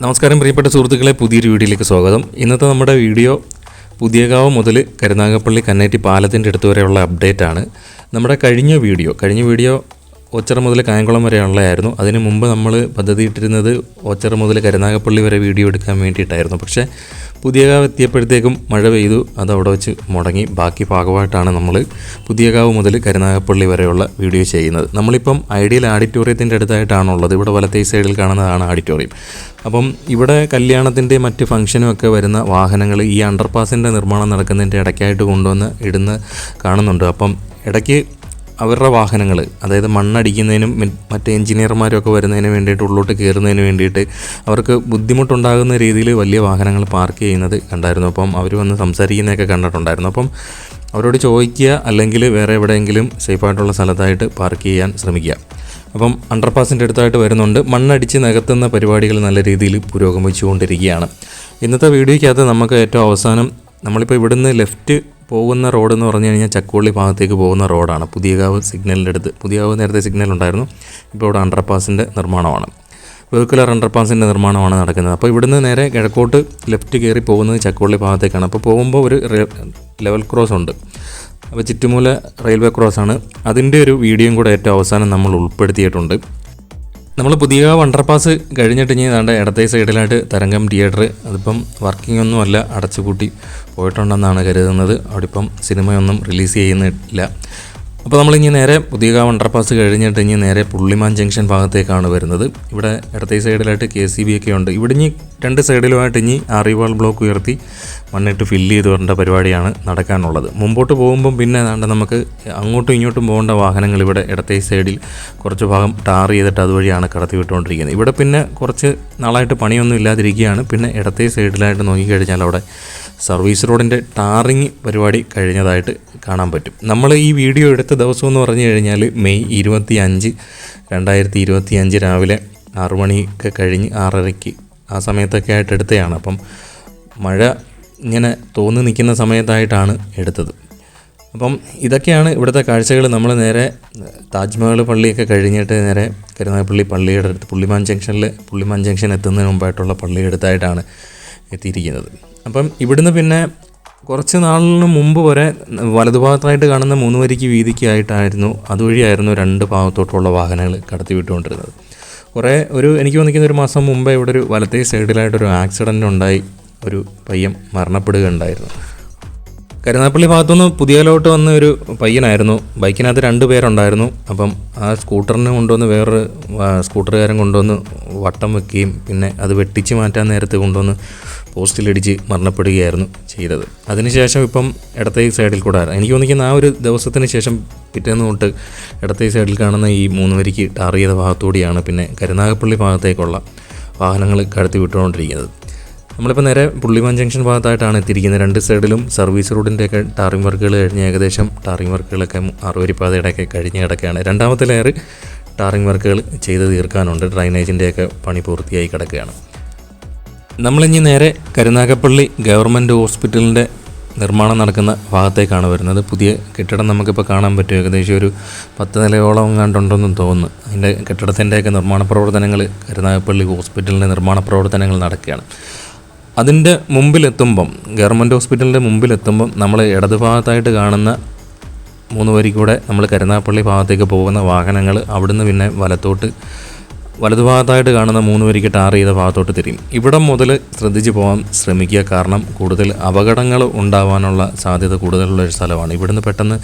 നമസ്കാരം പ്രിയപ്പെട്ട സുഹൃത്തുക്കളെ പുതിയൊരു വീഡിയോയിലേക്ക് സ്വാഗതം. ഇന്നത്തെ നമ്മുടെ വീഡിയോ പുതിയകാവ് മുതൽ കരുനാഗപ്പള്ളി കന്നേറ്റി പാലത്തിന്റെ അടുത്ത് വരെയുള്ള അപ്ഡേറ്റ് ആണ് നമ്മുടെ കഴിഞ്ഞ വീഡിയോ കഴിഞ്ഞ വീഡിയോ ഓച്ചറ മുതൽ കായംകുളം വരെയുള്ളതായിരുന്നു അതിന് മുമ്പ് നമ്മൾ പദ്ധതി ഇട്ടിരുന്നത് ഓച്ചറ മുതൽ കരുനാഗപ്പള്ളി വരെ വീഡിയോ എടുക്കാൻ വേണ്ടിയിട്ടായിരുന്നു. പക്ഷേ പുതിയകാവ് എത്തിയപ്പോഴത്തേക്കും മഴ പെയ്തു. അത് അവിടെ വെച്ച് മുടങ്ങി. ബാക്കി ഭാഗമായിട്ടാണ് നമ്മൾ പുതിയകാവ് മുതൽ കരുനാഗപ്പള്ളി വരെയുള്ള വീഡിയോ ചെയ്യുന്നത്. നമ്മളിപ്പം ഐഡിയൽ ആഡിറ്റോറിയത്തിന്റെ അടുത്തായിട്ടാണുള്ളത്. ഇവിടെ വലത്തേ സൈഡിൽ കാണുന്നതാണ് ആഡിറ്റോറിയം അപ്പം ഇവിടെ കല്യാണത്തിന്റെ മറ്റ് ഫംഗ്ഷനും ഒക്കെ വരുന്ന വാഹനങ്ങൾ ഈ അണ്ടർപാസിന്റെ നിർമ്മാണം നടക്കുന്നതിന്റെ ഇടയ്ക്കായിട്ട് കൊണ്ടുവന്ന് ഇടുന്ന കാണുന്നുണ്ട്. അപ്പം ഇടയ്ക്ക് അവരുടെ വാഹനങ്ങൾ അതായത് മണ്ണടിക്കുന്നതിനും മറ്റ് എഞ്ചിനീയർമാരും ഒക്കെ വരുന്നതിന് വേണ്ടിയിട്ട് ഉള്ളോട്ട് കയറുന്നതിന് വേണ്ടിയിട്ട് അവർക്ക് ബുദ്ധിമുട്ടുണ്ടാകുന്ന രീതിയിൽ വലിയ വാഹനങ്ങൾ പാർക്ക് ചെയ്യുന്നത് കണ്ടായിരുന്നു. അപ്പം അവർ വന്ന് സംസാരിക്കുന്നതൊക്കെ കണ്ടിട്ടുണ്ടായിരുന്നു. അപ്പം അവരോട് ചോദിക്കുക അല്ലെങ്കിൽ വേറെ എവിടെയെങ്കിലും സേഫായിട്ടുള്ള സ്ഥലത്തായിട്ട് പാർക്ക് ചെയ്യാൻ ശ്രമിക്കുക. അപ്പം അണ്ടർപാസിന്റെ അടുത്തായിട്ട് വരുന്നുണ്ട്. മണ്ണടിച്ച് നികത്തുന്ന പരിപാടികൾ നല്ല രീതിയിൽ പുരോഗമിച്ചുകൊണ്ടിരിക്കുകയാണ്. ഇന്നത്തെ വീഡിയോയ്ക്കകത്ത് നമുക്ക് ഏറ്റവും അവസാനം നമ്മളിപ്പോൾ ഇവിടുന്ന് ലെഫ്റ്റ് പോകുന്ന റോഡ് എന്ന് പറഞ്ഞു കഴിഞ്ഞാൽ ചക്കുവള്ളി ഭാഗത്തേക്ക് പോകുന്ന റോഡാണ്. പുതിയകാവ് സിഗ്നലിന്റെ അടുത്ത് പുതിയകാവ് നേരത്തെ സിഗ്നൽ ഉണ്ടായിരുന്നു. ഇപ്പോൾ ഇവിടെ അണ്ടർപാസിന്റെ നിർമ്മാണമാണ്. വെഹിക്കുലർ അണ്ടർപാസിന്റെ നിർമ്മാണമാണ് നടക്കുന്നത്. അപ്പോൾ ഇവിടുന്ന് നേരെ കിഴക്കോട്ട് ലെഫ്റ്റ് കയറി പോകുന്നത് ചക്കുവള്ളി ഭാഗത്തേക്കാണ്. അപ്പോൾ പോകുമ്പോൾ ഒരു ലെവൽ ക്രോസ് ഉണ്ട്. അപ്പോൾ ചുറ്റുമൂല റെയിൽവേ ക്രോസ് ആണ് അതിന്റെ ഒരു വീഡിയോയും കൂടെ ഏറ്റവും അവസാനം നമ്മൾ ഉൾപ്പെടുത്തിയിട്ടുണ്ട്. നമ്മൾ പുതിയ വണ്ടർപാസ് കഴിഞ്ഞിട്ട് ഇനി ഏതാണ്ട് ഇടത്തെ സൈഡിലായിട്ട് തരംഗം തിയേറ്റർ അതിപ്പം വർക്കിംഗ് ഒന്നും അല്ല അടച്ചുപൂട്ടി പോയിട്ടുണ്ടെന്നാണ് കരുതുന്നത്. അവിടെ ഇപ്പം സിനിമയൊന്നും റിലീസ് ചെയ്യുന്നില്ല. അപ്പോൾ നമ്മളിനി നേരെ പുതിയ അണ്ടർപാസ് കഴിഞ്ഞിട്ട് ഇനി നേരെ പുള്ളിമാൻ ജംഗ്ഷൻ ഭാഗത്തേക്കാണ് വരുന്നത്. ഇവിടെ ഇടത്തെ സൈഡിലായിട്ട് കെ സി ബി ഒക്കെ ഉണ്ട്. ഇവിടെ ഇനി രണ്ട് സൈഡിലുമായിട്ട് ഇനി അറിവാൾ ബ്ലോക്ക് ഉയർത്തി മണ്ണിട്ട് ഫില്ല് ചെയ്ത് വരേണ്ട പരിപാടിയാണ് നടക്കാനുള്ളത്. മുമ്പോട്ട് പോകുമ്പം പിന്നെ ഏതാണ്ട് നമുക്ക് അങ്ങോട്ടും ഇങ്ങോട്ടും പോകേണ്ട വാഹനങ്ങൾ ഇവിടെ ഇടത്തെ സൈഡിൽ കുറച്ച് ഭാഗം ടാർ ചെയ്തിട്ട് അതുവഴിയാണ് കടത്തി വിട്ടുകൊണ്ടിരിക്കുന്നത് ഇവിടെ പിന്നെ കുറച്ച് നാളായിട്ട് പണിയൊന്നും ഇല്ലാതിരിക്കുകയാണ്. പിന്നെ ഇടത്തെ സൈഡിലായിട്ട് നോക്കിക്കഴിഞ്ഞാൽ അവിടെ സർവീസ് റോഡിന്റെ ടാറിങ് പരിപാടി കഴിഞ്ഞതായിട്ട് കാണാൻ പറ്റും. നമ്മൾ ഈ വീഡിയോ എടുത്ത ദിവസം എന്ന് പറഞ്ഞു കഴിഞ്ഞാൽ മെയ് ഇരുപത്തി അഞ്ച് രണ്ടായിരത്തി ഇരുപത്തി അഞ്ച് രാവിലെ ആറു മണിയൊക്കെ കഴിഞ്ഞ് ആറരയ്ക്ക് ആ സമയത്തൊക്കെ ആയിട്ട് എടുത്തതാണ്. അപ്പം മഴ ഇങ്ങനെ തോന്നി നിൽക്കുന്ന സമയത്തായിട്ടാണ് എടുത്തത്. അപ്പം ഇതൊക്കെയാണ് ഇവിടുത്തെ കാഴ്ചകൾ. നമ്മൾ നേരെ താജ്മഹൽ പള്ളിയൊക്കെ കഴിഞ്ഞിട്ട് നേരെ കരുനാഗപ്പള്ളി പള്ളിയുടെ അടുത്ത് പുള്ളിമാൻ ജംഗ്ഷനിൽ പുള്ളിമാൻ ജംഗ്ഷൻ എത്തുന്നതിന് മുമ്പായിട്ടുള്ള പള്ളിയുടെ അടുത്തായിട്ടാണ് എത്തിയിരിക്കുന്നത്. അപ്പം ഇവിടുന്ന് പിന്നെ കുറച്ച് നാളിന് മുമ്പ് വരെ വലതുഭാഗത്തായിട്ട് കാണുന്ന മൂന്ന് വരിക്ക് വീതിക്കായിട്ടായിരുന്നു അതുവഴിയായിരുന്നു രണ്ട് ഭാഗത്തോട്ടുള്ള വാഹനങ്ങൾ കടത്തി വിട്ടുകൊണ്ടിരുന്നത് കുറേ ഒരു എനിക്ക് തോന്നിക്കുന്ന ഒരു മാസം മുമ്പേ ഇവിടെ ഒരു വലത്തേ സൈഡിലായിട്ടൊരു ആക്സിഡന്റ് ഉണ്ടായി ഒരു പയ്യൻ മരണപ്പെടുകയുണ്ടായിരുന്നു. കരുനാപ്പള്ളി ഭാഗത്തുനിന്ന് പുതിയലോട്ട് വന്ന ഒരു പയ്യനായിരുന്നു. ബൈക്കിനകത്ത് രണ്ട് പേരുണ്ടായിരുന്നു. അപ്പം ആ സ്കൂട്ടറിനെ കൊണ്ടുവന്ന് വേറൊരു സ്കൂട്ടറുകാരൻ കൊണ്ടുവന്ന് വട്ടം വെക്കുകയും പിന്നെ അത് വെട്ടിച്ച് മാറ്റാൻ നേരത്ത് കൊണ്ടുവന്ന് പോസ്റ്റിലിടിച്ച് മരണപ്പെടുകയായിരുന്നു ചെയ്തത്. അതിനുശേഷം ഇപ്പം ഇടത്തെ സൈഡിൽ കൂടെ എനിക്ക് തോന്നിക്കുന്ന ആ ഒരു ദിവസത്തിന് ശേഷം പിറ്റേന്ന് തൊട്ട് ഇടത്തെ സൈഡിൽ കാണുന്ന ഈ മൂന്ന് വരിക്ക് ടാർ ചെയ്ത ഭാഗത്തുകൂടിയാണ് പിന്നെ കരുനാഗപ്പള്ളി ഭാഗത്തേക്കുള്ള വാഹനങ്ങൾ കടത്തി വിട്ടുകൊണ്ടിരിക്കുന്നത്. നമ്മളിപ്പോൾ നേരെ പുള്ളിമാൻ ജംഗ്ഷൻ ഭാഗത്തായിട്ടാണ് എത്തിയിരിക്കുന്നത്. രണ്ട് സൈഡിലും സർവീസ് റോഡിന്റെയൊക്കെ ടാറിംഗ് വർക്കുകൾ കഴിഞ്ഞ് ഏകദേശം ടാറിംഗ് വർക്കുകളൊക്കെ അറുവരിപ്പാതയുടെയൊക്കെ കഴിഞ്ഞ് കിടക്കുകയാണ്. രണ്ടാമത്തെ ലെയർ ടാറിംഗ് വർക്കുകൾ ചെയ്ത് തീർക്കാനുണ്ട്. ഡ്രൈനേജിന്റെയൊക്കെ പണി പൂർത്തിയായി കിടക്കുകയാണ്. നമ്മളിനി നേരെ കരുനാഗപ്പള്ളി ഗവൺമെന്റ് ഹോസ്പിറ്റലിന്റെ നിർമ്മാണം നടക്കുന്ന ഭാഗത്തേക്കാണ് വരുന്നത്. പുതിയ കെട്ടിടം നമുക്കിപ്പോൾ കാണാൻ പറ്റും. ഏകദേശം ഒരു പത്ത് നിലയോളം കണ്ടുണ്ടെന്നും തോന്നുന്നു. അതിന്റെ കെട്ടിടത്തിന്റെയൊക്കെ നിർമ്മാണ പ്രവർത്തനങ്ങൾ കരുനാഗപ്പള്ളി ഹോസ്പിറ്റലിന്റെ നിർമ്മാണ പ്രവർത്തനങ്ങൾ നടക്കുകയാണ്. അതിന്റെ മുമ്പിലെത്തുമ്പം ഗവൺമെന്റ് ഹോസ്പിറ്റലിന്റെ മുമ്പിലെത്തുമ്പം നമ്മൾ ഇടതുഭാഗത്തായിട്ട് കാണുന്ന മൂന്ന് വരിക്കൂടെ നമ്മൾ കരുനാപ്പള്ളി ഭാഗത്തേക്ക് പോകുന്ന വാഹനങ്ങൾ അവിടുന്ന് പിന്നെ വലത്തോട്ട് വലതുഭാഗത്തായിട്ട് കാണുന്ന മൂന്ന് വരിക്ക് ടാർ ചെയ്ത ഭാഗത്തോട്ട് തിരിയും. ഇവിടം മുതൽ ശ്രദ്ധിച്ച് പോകാൻ ശ്രമിക്കുക കാരണം കൂടുതൽ അപകടങ്ങൾ ഉണ്ടാവാനുള്ള സാധ്യത കൂടുതലുള്ള ഒരു സ്ഥലമാണ്. ഇവിടുന്ന് പെട്ടെന്ന്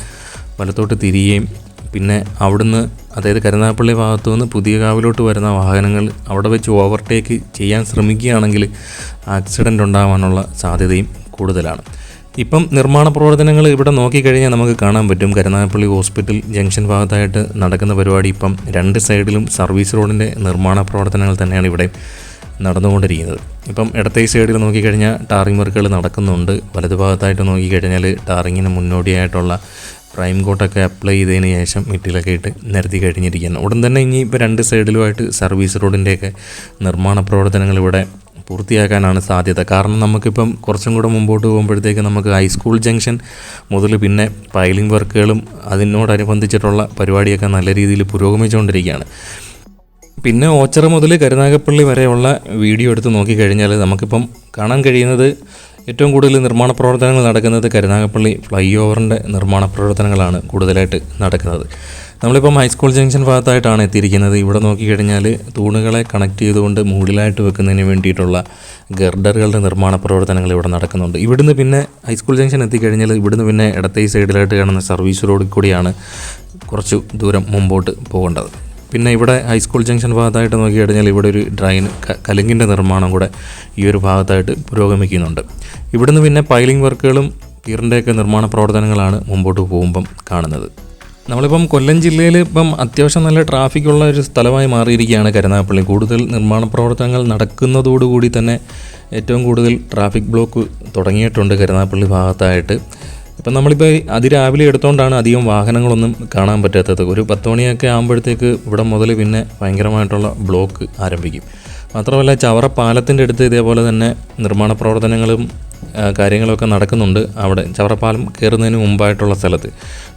വലത്തോട്ട് തിരിയുകയും പിന്നെ അവിടുന്ന് അതായത് കരുനാഗപ്പള്ളി ഭാഗത്തു നിന്ന് പുതിയ കാവിലോട്ട് വരുന്ന വാഹനങ്ങൾ അവിടെ വെച്ച് ഓവർടേക്ക് ചെയ്യാൻ ശ്രമിക്കുകയാണെങ്കിൽ ആക്സിഡന്റ് ഉണ്ടാകാനുള്ള സാധ്യതയും കൂടുതലാണ്. ഇപ്പം നിർമ്മാണ പ്രവർത്തനങ്ങൾ ഇവിടെ നോക്കിക്കഴിഞ്ഞാൽ നമുക്ക് കാണാൻ പറ്റും. കരുനാഗപ്പള്ളി ഹോസ്പിറ്റൽ ജംഗ്ഷൻ ഭാഗത്തായിട്ട് നടക്കുന്ന പരിപാടി ഇപ്പം രണ്ട് സൈഡിലും സർവീസ് റോഡിന്റെ നിർമ്മാണ പ്രവർത്തനങ്ങൾ തന്നെയാണ് ഇവിടെ നടന്നുകൊണ്ടിരിക്കുന്നത്. ഇപ്പം ഇടത്തെ സൈഡിൽ നോക്കിക്കഴിഞ്ഞാൽ ടാറിംഗ് വർക്കുകൾ നടക്കുന്നുണ്ട്. വലതുഭാഗത്തായിട്ട് നോക്കിക്കഴിഞ്ഞാൽ ടാറിങ്ങിന് മുന്നോടിയായിട്ടുള്ള പ്രൈം കോട്ടൊക്കെ അപ്ലൈ ചെയ്തതിന് ശേഷം മിറ്റിലൊക്കെ ഇട്ട് നിരത്തി കഴിഞ്ഞിരിക്കുകയാണ് ഉടൻ തന്നെ ഇനി ഇപ്പോൾ രണ്ട് സൈഡിലുമായിട്ട് സർവീസ് റോഡിന്റെയൊക്കെ നിർമ്മാണ പ്രവർത്തനങ്ങൾ ഇവിടെ പൂർത്തിയാക്കാനാണ് സാധ്യത. കാരണം നമുക്കിപ്പം കുറച്ചും കൂടെ മുമ്പോട്ട് പോകുമ്പോഴത്തേക്ക് നമുക്ക് ഹൈസ്കൂൾ ജംഗ്ഷൻ മുതൽ പിന്നെ പൈലിംഗ് വർക്കുകളും അതിനോടനുബന്ധിച്ചിട്ടുള്ള പരിപാടിയൊക്കെ നല്ല രീതിയിൽ പുരോഗമിച്ചുകൊണ്ടിരിക്കുകയാണ്. പിന്നെ ഓച്ചറ മുതൽ കരുനാഗപ്പള്ളി വരെയുള്ള വീഡിയോ എടുത്ത് നോക്കിക്കഴിഞ്ഞാൽ നമുക്കിപ്പം കാണാൻ കഴിയുന്നത് ഏറ്റവും കൂടുതൽ നിർമ്മാണ പ്രവർത്തനങ്ങൾ നടക്കുന്നത് കരുനാഗപ്പള്ളി ഫ്ലൈ ഓവറിന്റെ നിർമ്മാണ പ്രവർത്തനങ്ങളാണ് കൂടുതലായിട്ട് നടക്കുന്നത്. നമ്മളിപ്പം ഹൈസ്കൂൾ ജംഗ്ഷൻ ഭാഗത്തായിട്ടാണ് എത്തിയിരിക്കുന്നത്. ഇവിടെ നോക്കിക്കഴിഞ്ഞാൽ തൂണുകളെ കണക്ട് ചെയ്തുകൊണ്ട് മുകളിലായിട്ട് വെക്കുന്നതിന് വേണ്ടിയിട്ടുള്ള ഗർഡറുകളുടെ നിർമ്മാണ പ്രവർത്തനങ്ങൾ ഇവിടെ നടക്കുന്നുണ്ട്. ഇവിടുന്ന് പിന്നെ ഹൈസ്കൂൾ ജംഗ്ഷൻ എത്തിക്കഴിഞ്ഞാൽ ഇവിടുന്ന് പിന്നെ ഇടത്തെ സൈഡിലായിട്ട് കാണുന്ന സർവീസ് റോഡിൽ കൂടിയാണ് കുറച്ച് ദൂരം മുമ്പോട്ട് പോകേണ്ടത്. പിന്നെ ഇവിടെ ഹൈസ്കൂൾ ജംഗ്ഷൻ ഭാഗത്തായിട്ട് നോക്കി കഴിഞ്ഞാൽ ഇവിടെ ഒരു ഡ്രൈൻ കലുങ്കിന്റെ നിർമ്മാണം കൂടെ ഈ ഒരു ഭാഗത്തായിട്ട് പുരോഗമിക്കുന്നുണ്ട്. ഇവിടുന്ന് പിന്നെ പൈലിംഗ് വർക്കുകളും തീറിന്റെയൊക്കെ നിർമ്മാണ പ്രവർത്തനങ്ങളാണ് മുമ്പോട്ട് പോകുമ്പം കാണുന്നത്. നമ്മളിപ്പം കൊല്ലം ജില്ലയിൽ ഇപ്പം അത്യാവശ്യം നല്ല ട്രാഫിക്കുള്ള ഒരു സ്ഥലമായി മാറിയിരിക്കുകയാണ് കരുനാഗപ്പള്ളി. കൂടുതൽ നിർമ്മാണ പ്രവർത്തനങ്ങൾ നടക്കുന്നതോടുകൂടി തന്നെ ഏറ്റവും കൂടുതൽ ട്രാഫിക് ബ്ലോക്ക് തുടങ്ങിയിട്ടുണ്ട് കരുനാഗപ്പള്ളി ഭാഗത്തായിട്ട്. ഇപ്പം നമ്മളിപ്പോൾ അതിരാവിലെ എടുത്തുകൊണ്ടാണ് അധികം വാഹനങ്ങളൊന്നും കാണാൻ പറ്റാത്തത്. ഒരു പത്ത് മണിയൊക്കെ ആകുമ്പോഴത്തേക്ക് ഇവിടെ മുതൽ പിന്നെ ഭയങ്കരമായിട്ടുള്ള ബ്ലോക്ക് ആരംഭിക്കും. മാത്രമല്ല ചവറ പാലത്തിന്റെ അടുത്ത് ഇതേപോലെ തന്നെ നിർമ്മാണ പ്രവർത്തനങ്ങളും കാര്യങ്ങളൊക്കെ നടക്കുന്നുണ്ട് അവിടെ. ചവറപ്പാലം കയറുന്നതിന് മുമ്പായിട്ടുള്ള സ്ഥലത്ത്.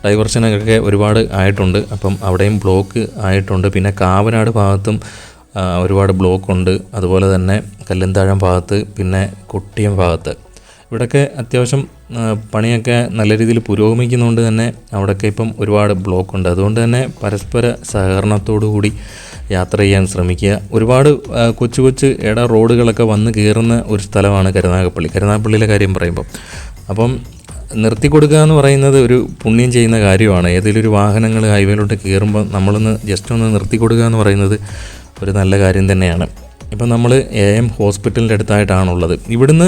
ഡൈവർഷനൊക്കെ ഒരുപാട് ആയിട്ടുണ്ട്. അപ്പം അവിടെയും ബ്ലോക്ക് ആയിട്ടുണ്ട്. പിന്നെ കാവനാട് ഭാഗത്തും ഒരുപാട് ബ്ലോക്ക് ഉണ്ട് അതുപോലെ തന്നെ കല്ലന്താഴം ഭാഗത്ത് പിന്നെ കുട്ടിയം ഭാഗത്ത്. ഇവിടെയൊക്കെ അത്യാവശ്യം പണിയൊക്കെ നല്ല രീതിയിൽ പുരോഗമിക്കുന്നതുകൊണ്ട് തന്നെ അവിടെയൊക്കെ ഇപ്പം ഒരുപാട് ബ്ലോക്ക് ഉണ്ട് അതുകൊണ്ട് തന്നെ പരസ്പര സഹകരണത്തോടു കൂടി യാത്ര ചെയ്യാൻ ശ്രമിക്കുക. ഒരുപാട് കൊച്ചു കൊച്ചു ഇട റോഡുകളൊക്കെ വന്ന് കയറുന്ന ഒരു സ്ഥലമാണ് കരുനാഗപ്പള്ളി. കരുനാഗപ്പള്ളിയിലെ കാര്യം പറയുമ്പോൾ അപ്പം നിർത്തി കൊടുക്കുക എന്ന് പറയുന്നത് ഒരു പുണ്യം ചെയ്യുന്ന കാര്യമാണ്. ഏതെങ്കിലും ഒരു വാഹനങ്ങൾ ഹൈവേയിലോട്ട് കയറുമ്പോൾ നമ്മളൊന്ന് ജസ്റ്റ് ഒന്ന് നിർത്തി കൊടുക്കുക എന്ന് പറയുന്നത് ഒരു നല്ല കാര്യം തന്നെയാണ്. ഇപ്പം നമ്മൾ എ എം ഹോസ്പിറ്റലിന്റെ അടുത്തായിട്ടാണുള്ളത്. ഇവിടുന്ന്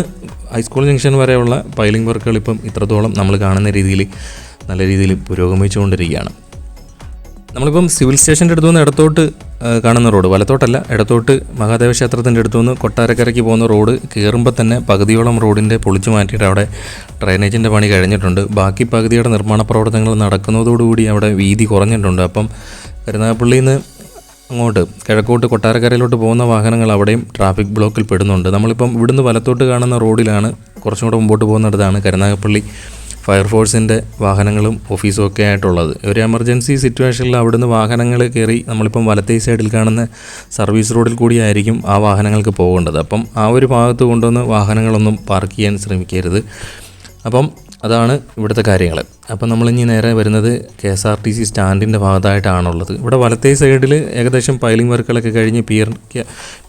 ഹൈസ്കൂൾ ജംഗ്ഷൻ വരെയുള്ള പൈലിംഗ് വർക്കുകൾ ഇപ്പം ഇത്രത്തോളം നമ്മൾ കാണുന്ന രീതിയിൽ നല്ല രീതിയിൽ പുരോഗമിച്ചുകൊണ്ടിരിക്കുകയാണ്. നമ്മളിപ്പം സിവിൽ സ്റ്റേഷന്റെ അടുത്തുനിന്ന് ഇടത്തോട്ട് കാണുന്ന റോഡ് വലത്തോട്ടല്ല ഇടത്തോട്ട് മഹാദേവ ക്ഷേത്രത്തിന്റെ അടുത്തുനിന്ന് കൊട്ടാരക്കരയ്ക്ക് പോകുന്ന റോഡ് കയറുമ്പോൾ തന്നെ പകുതിയോളം റോഡിന്റെ പൊളിച്ചു മാറ്റിയിട്ട് അവിടെ ഡ്രൈനേജിന്റെ പണി കഴിഞ്ഞിട്ടുണ്ട്. ബാക്കി പകുതിയുടെ നിർമ്മാണ പ്രവർത്തനങ്ങൾ നടക്കുന്നതോടുകൂടി അവിടെ വീതി കുറഞ്ഞിട്ടുണ്ട്. അപ്പം കരുനാഗപ്പള്ളിയിൽ നിന്ന് അങ്ങോട്ട് കിഴക്കോട്ട് കൊട്ടാരക്കരയിലോട്ട് പോകുന്ന വാഹനങ്ങൾ അവിടെയും ട്രാഫിക് ബ്ലോക്കിൽ പെടുന്നുണ്ട്. നമ്മളിപ്പം ഇവിടുന്ന് വലത്തോട്ട് കാണുന്ന റോഡിലാണ് കുറച്ചും കൂടെ മുമ്പോട്ട് പോകുന്നിടത്താണ് കരുനാഗപ്പള്ളി ഫയർഫോഴ്സിന്റെ വാഹനങ്ങളും ഓഫീസും ഒക്കെ ആയിട്ടുള്ളത്. ഒരു എമർജൻസി സിറ്റുവേഷനിൽ അവിടുന്ന് വാഹനങ്ങൾ കയറി നമ്മളിപ്പം വലത്തേ സൈഡിൽ കാണുന്ന സർവീസ് റോഡിൽ കൂടിയായിരിക്കും ആ വാഹനങ്ങൾക്ക് പോകേണ്ടത്. അപ്പം ആ ഒരു ഭാഗത്ത് കൊണ്ടുവന്ന് വാഹനങ്ങളൊന്നും പാർക്ക് ചെയ്യാൻ ശ്രമിക്കരുത്. അപ്പം അതാണ് ഇവിടുത്തെ കാര്യങ്ങൾ അപ്പം നമ്മളിനി നേരെ വരുന്നത് K S R T C സ്റ്റാൻഡിന്റെ ഭാഗത്തായിട്ടാണുള്ളത്. ഇവിടെ വലത്തേ സൈഡിൽ ഏകദേശം പൈലിംഗ് വർക്കുകളൊക്കെ കഴിഞ്ഞ് പിയർ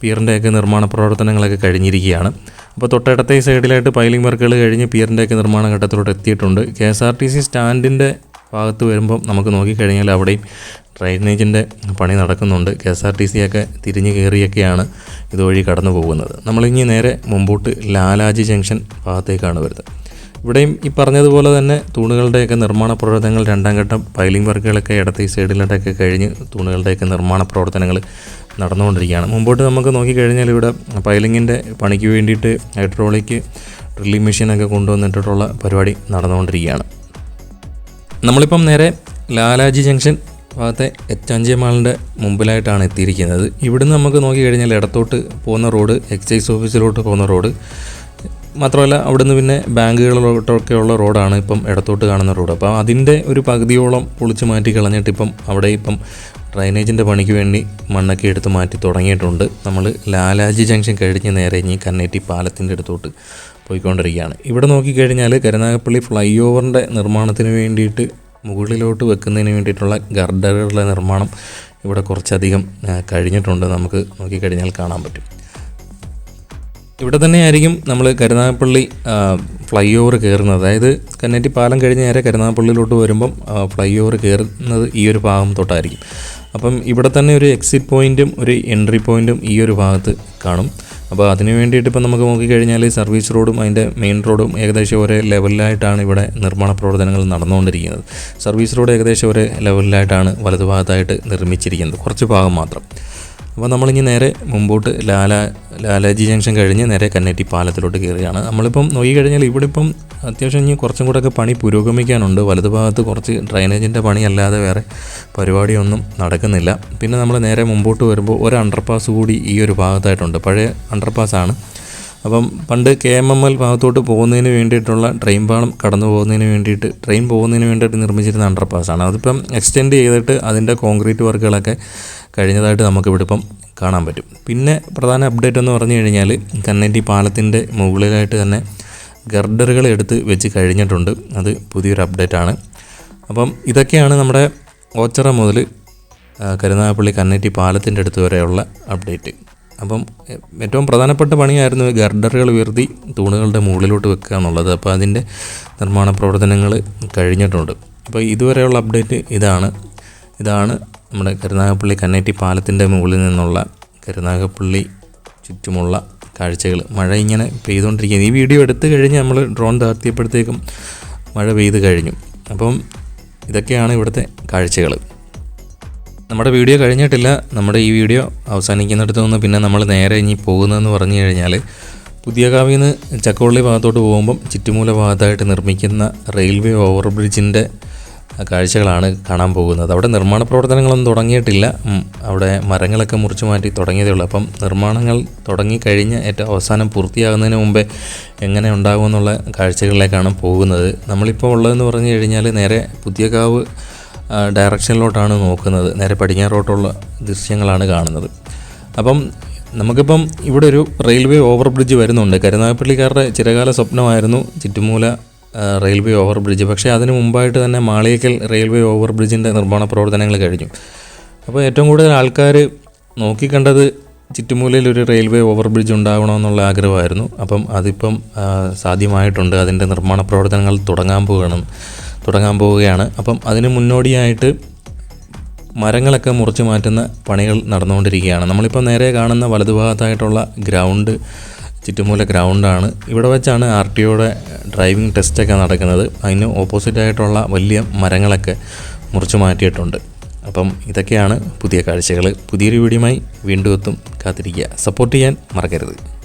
പിയറിന്റെയൊക്കെ നിർമ്മാണ പ്രവർത്തനങ്ങളൊക്കെ കഴിഞ്ഞിരിക്കുകയാണ്. അപ്പോൾ തൊട്ടടുത്തേ സൈഡിലായിട്ട് പൈലിംഗ് വർക്കുകൾ കഴിഞ്ഞ് പിയറിന്റെയൊക്കെ നിർമ്മാണ ഘട്ടത്തിലോട്ട് എത്തിയിട്ടുണ്ട്. K S R T C സ്റ്റാൻഡിന്റെ ഭാഗത്ത് വരുമ്പം നമുക്ക് നോക്കിക്കഴിഞ്ഞാൽ അവിടെയും ഡ്രൈനേജിന്റെ പണി നടക്കുന്നുണ്ട്. K S R T C ഒക്കെ തിരിഞ്ഞ് കയറിയൊക്കെയാണ് ഇതുവഴി കടന്നു പോകുന്നത് നമ്മളിനി നേരെ മുമ്പോട്ട് ലാലാജി ജംഗ്ഷൻ ഭാഗത്തേക്കാണ് വരുന്നത്. ഇവിടെയും ഈ പറഞ്ഞതുപോലെ തന്നെ തൂണുകളുടെയൊക്കെ നിർമ്മാണ പ്രവർത്തനങ്ങൾ രണ്ടാം ഘട്ടം പൈലിംഗ് വർക്കുകളൊക്കെ ഇടത്തെ സൈഡിലോട്ടൊക്കെ കഴിഞ്ഞ് തൂണുകളുടെയൊക്കെ നിർമ്മാണ പ്രവർത്തനങ്ങൾ നടന്നുകൊണ്ടിരിക്കുകയാണ്. മുമ്പോട്ട് നമുക്ക് നോക്കിക്കഴിഞ്ഞാൽ ഇവിടെ പൈലിങ്ങിന്റെ പണിക്ക് വേണ്ടിയിട്ട് ഹൈഡ്രോളിക് ഡ്രില്ലിംഗ് മെഷീനൊക്കെ കൊണ്ടുവന്നിട്ടുള്ള പരിപാടി നടന്നുകൊണ്ടിരിക്കുകയാണ്. നമ്മളിപ്പം നേരെ ലാലാജി ജംഗ്ഷൻ ഭാഗത്തെ എച്ച് മാളിന്റെ മുമ്പിലായിട്ടാണ് എത്തിയിരിക്കുന്നത്. ഇവിടുന്ന് നമുക്ക് നോക്കിക്കഴിഞ്ഞാൽ ഇടത്തോട്ട് പോകുന്ന റോഡ് എക്സൈസ് ഓഫീസിലോട്ട് പോകുന്ന റോഡ് മാത്രമല്ല അവിടുന്ന് പിന്നെ ബാങ്കുകളിലോട്ടൊക്കെയുള്ള റോഡാണ് ഇപ്പം ഇടത്തോട്ട് കാണുന്ന റോഡ്. അപ്പോൾ അതിന്റെ ഒരു പകുതിയോളം പൊളിച്ച് മാറ്റി കളഞ്ഞിട്ട് ഇപ്പം അവിടെ ഇപ്പം ഡ്രൈനേജിന്റെ പണിക്ക് വേണ്ടി മണ്ണൊക്കെ എടുത്ത് മാറ്റി തുടങ്ങിയിട്ടുണ്ട്. നമ്മൾ ലാലാജി ജംഗ്ഷൻ കഴിഞ്ഞ് നേരെ ഇനി കന്നേറ്റി പാലത്തിന്റെ അടുത്തോട്ട് പോയിക്കൊണ്ടിരിക്കുകയാണ്. ഇവിടെ നോക്കിക്കഴിഞ്ഞാൽ കരുനാഗപ്പള്ളി ഫ്ലൈ ഓവറിന്റെ നിർമ്മാണത്തിന് വേണ്ടിയിട്ട് മുകളിലോട്ട് വെക്കുന്നതിന് വേണ്ടിയിട്ടുള്ള ഗർഡറുകളുടെ നിർമ്മാണം ഇവിടെ കുറച്ചധികം കഴിഞ്ഞിട്ടുണ്ട്. നമുക്ക് നോക്കിക്കഴിഞ്ഞാൽ കാണാൻ പറ്റും. ഇവിടെ തന്നെയായിരിക്കും നമ്മൾ കരുനാഗപ്പള്ളി ഫ്ലൈ ഓവർ കയറുന്നത്. അതായത് കന്നേറ്റി പാലം കഴിഞ്ഞ് നേരെ കരുനാഗപ്പള്ളിയിലോട്ട് വരുമ്പം ഫ്ലൈ ഓവർ കയറുന്നത് ഈ ഒരു ഭാഗം തൊട്ടായിരിക്കും. അപ്പം ഇവിടെ തന്നെ ഒരു എക്സിറ്റ് പോയിന്റും ഒരു എൻട്രി പോയിന്റും ഈ ഒരു ഭാഗത്ത് കാണും. അപ്പോൾ അതിന് വേണ്ടിയിട്ട് ഇപ്പം നമുക്ക് നോക്കിക്കഴിഞ്ഞാൽ സർവീസ് റോഡും അതിന്റെ മെയിൻ റോഡും ഏകദേശം ഒരേ ലെവലിലായിട്ടാണ് ഇവിടെ നിർമ്മാണ പ്രവർത്തനങ്ങൾ നടന്നുകൊണ്ടിരിക്കുന്നത്. സർവീസ് റോഡ് ഏകദേശം ഒരേ ലെവലിലായിട്ടാണ് വലതുഭാഗത്തായിട്ട് നിർമ്മിച്ചിരിക്കുന്നത്. കുറച്ച് ഭാഗം മാത്രം. അപ്പോൾ നമ്മളിനി നേരെ മുമ്പോട്ട് ലാല ലാലാജി ജംഗ്ഷൻ കഴിഞ്ഞ് നേരെ കന്നേറ്റി പാലത്തിലോട്ട് കയറുകയാണ്. നമ്മളിപ്പം നോക്കി കഴിഞ്ഞാൽ ഇവിടെ ഇപ്പം അത്യാവശ്യം ഇനി കുറച്ചും കൂടെയൊക്കെ പണി പുരോഗമിക്കാനുണ്ട്. വലതുഭാഗത്ത് കുറച്ച് ഡ്രൈനേജിന്റെ പണിയല്ലാതെ വേറെ പരിപാടിയൊന്നും നടക്കുന്നില്ല. പിന്നെ നമ്മൾ നേരെ മുമ്പോട്ട് വരുമ്പോൾ ഒരു അണ്ടർപാസ് കൂടി ഈ ഒരു ഭാഗത്തായിട്ടുണ്ട്. പഴയ അണ്ടർപാസ്സാണ് അപ്പം പണ്ട് കെ എം എം എൽ ഭാഗത്തോട്ട് പോകുന്നതിന് വേണ്ടിയിട്ടുള്ള ട്രെയിൻ പാളം കടന്നു പോകുന്നതിന് വേണ്ടിയിട്ട് ട്രെയിൻ പോകുന്നതിന് വേണ്ടിയിട്ട് നിർമ്മിച്ചിരുന്ന അണ്ടർപാസ്സാണ് അതിപ്പം എക്സ്റ്റെൻഡ് ചെയ്തിട്ട് അതിന്റെ കോൺക്രീറ്റ് വർക്കുകളൊക്കെ കഴിഞ്ഞതായിട്ട് നമുക്കിവിടെ ഇപ്പം കാണാൻ പറ്റും. പിന്നെ പ്രധാന അപ്ഡേറ്റ് എന്ന് പറഞ്ഞു കഴിഞ്ഞാൽ കന്നേറ്റി പാലത്തിന്റെ മുകളിലായിട്ട് തന്നെ ഗർഡറുകൾ എടുത്ത് വെച്ച് കഴിഞ്ഞിട്ടുണ്ട്. അത് പുതിയൊരു അപ്ഡേറ്റ് ആണ്. അപ്പം ഇതൊക്കെയാണ് നമ്മുടെ ഓച്ചറ മുതൽ കരുനാഗപ്പള്ളി കന്നേറ്റി പാലത്തിന്റെ അടുത്ത് വരെയുള്ള അപ്ഡേറ്റ് അപ്പം ഏറ്റവും പ്രധാനപ്പെട്ട പണിയായിരുന്നു ഗർഡറുകൾ ഉയർത്തി തൂണുകളുടെ മുകളിലോട്ട് വെക്കുക എന്നുള്ളത്. അപ്പോൾ അതിന്റെ നിർമ്മാണ പ്രവർത്തനങ്ങൾ കഴിഞ്ഞിട്ടുണ്ട്. അപ്പോൾ ഇതുവരെയുള്ള അപ്ഡേറ്റ് ഇതാണ്. ഇതാണ് നമ്മുടെ കരുനാഗപ്പള്ളി കന്നേറ്റി പാലത്തിന്റെ മുകളിൽ നിന്നുള്ള കരുനാഗപ്പള്ളി ചുറ്റുമുള്ള കാഴ്ചകൾ. മഴ ഇങ്ങനെ പെയ്തുകൊണ്ടിരിക്കുകയാണ് ഈ വീഡിയോ എടുത്തു കഴിഞ്ഞ് നമ്മൾ ഡ്രോൺ താഴ്ത്തിയപ്പോഴത്തേക്കും മഴ പെയ്ത് കഴിഞ്ഞു. അപ്പം ഇതൊക്കെയാണ് ഇവിടുത്തെ കാഴ്ചകൾ. നമ്മുടെ വീഡിയോ കഴിഞ്ഞിട്ടില്ല. നമ്മുടെ ഈ വീഡിയോ അവസാനിക്കുന്നിടത്ത് നിന്ന് പിന്നെ നമ്മൾ നേരെ ഇനി പോകുന്നതെന്ന് പറഞ്ഞു കഴിഞ്ഞാൽ പുതിയ കാവിയിൽ നിന്ന് ചക്കവള്ളി ഭാഗത്തോട്ട് പോകുമ്പം ചുറ്റുമൂല ഭാഗത്തായിട്ട് നിർമ്മിക്കുന്ന റെയിൽവേ ഓവർബ്രിഡ്ജിന്റെ കാഴ്ചകളാണ് കാണാൻ പോകുന്നത്. അവിടെ നിർമ്മാണ പ്രവർത്തനങ്ങളൊന്നും തുടങ്ങിയിട്ടില്ല. അവിടെ മരങ്ങളൊക്കെ മുറിച്ചു മാറ്റി തുടങ്ങിയതേ ഉള്ളൂ. അപ്പം നിർമ്മാണങ്ങൾ തുടങ്ങിക്കഴിഞ്ഞ് ഏറ്റവും അവസാനം പൂർത്തിയാകുന്നതിന് മുമ്പേ എങ്ങനെ ഉണ്ടാകുമെന്നുള്ള കാഴ്ചകളിലേക്കാണ് പോകുന്നത്. നമ്മളിപ്പോൾ ഉള്ളതെന്ന് പറഞ്ഞു കഴിഞ്ഞാൽ നേരെ പുതിയ കാവ് ഡയറക്ഷനിലോട്ടാണ് നോക്കുന്നത്. നേരെ പടിഞ്ഞാറോട്ടുള്ള ദൃശ്യങ്ങളാണ് കാണുന്നത്. അപ്പം നമുക്കിപ്പം ഇവിടെ ഒരു റെയിൽവേ ഓവർ ബ്രിഡ്ജ് വരുന്നുണ്ട്. കരുനാഗപ്പള്ളിക്കാരുടെ ചിരകാല സ്വപ്നമായിരുന്നു ചുറ്റുമൂല റെയിൽവേ ഓവർ ബ്രിഡ്ജ് പക്ഷേ അതിന് മുമ്പായിട്ട് തന്നെ മാളിയേക്കൽ റെയിൽവേ ഓവർ ബ്രിഡ്ജിന്റെ നിർമ്മാണ പ്രവർത്തനങ്ങൾ കഴിഞ്ഞു. അപ്പോൾ ഏറ്റവും കൂടുതൽ ആൾക്കാർ നോക്കിക്കണ്ടത് ചുറ്റുമൂലയിൽ ഒരു റെയിൽവേ ഓവർ ബ്രിഡ്ജ് ഉണ്ടാകണമെന്നുള്ള ആഗ്രഹമായിരുന്നു. അപ്പം അതിപ്പം സാധ്യമായിട്ടുണ്ട്. അതിന്റെ നിർമ്മാണ പ്രവർത്തനങ്ങൾ തുടങ്ങാൻ പോകണം. തുടങ്ങാൻ പോവുകയാണ്. അപ്പം അതിന് മുന്നോടിയായിട്ട് മരങ്ങളൊക്കെ മുറിച്ച് മാറ്റുന്ന പണികൾ നടന്നുകൊണ്ടിരിക്കുകയാണ്. നമ്മളിപ്പോൾ നേരെ കാണുന്ന വലതുഭാഗത്തായിട്ടുള്ള ഗ്രൗണ്ട് ചുറ്റുമൂല ഗ്രൗണ്ടാണ്. ഇവിടെ വെച്ചാണ് ആർ ടി ഒയുടെ ഡ്രൈവിംഗ് ടെസ്റ്റൊക്കെ നടക്കുന്നത്. അതിന് ഓപ്പോസിറ്റായിട്ടുള്ള വലിയ മരങ്ങളൊക്കെ മുറിച്ചു മാറ്റിയിട്ടുണ്ട്. അപ്പം ഇതൊക്കെയാണ് പുതിയ കാഴ്ചകൾ. പുതിയൊരു വീഡിയോയുമായി വീണ്ടും എത്തും. കാത്തിരിക്കുക. സപ്പോർട്ട് ചെയ്യാൻ മറക്കരുത്.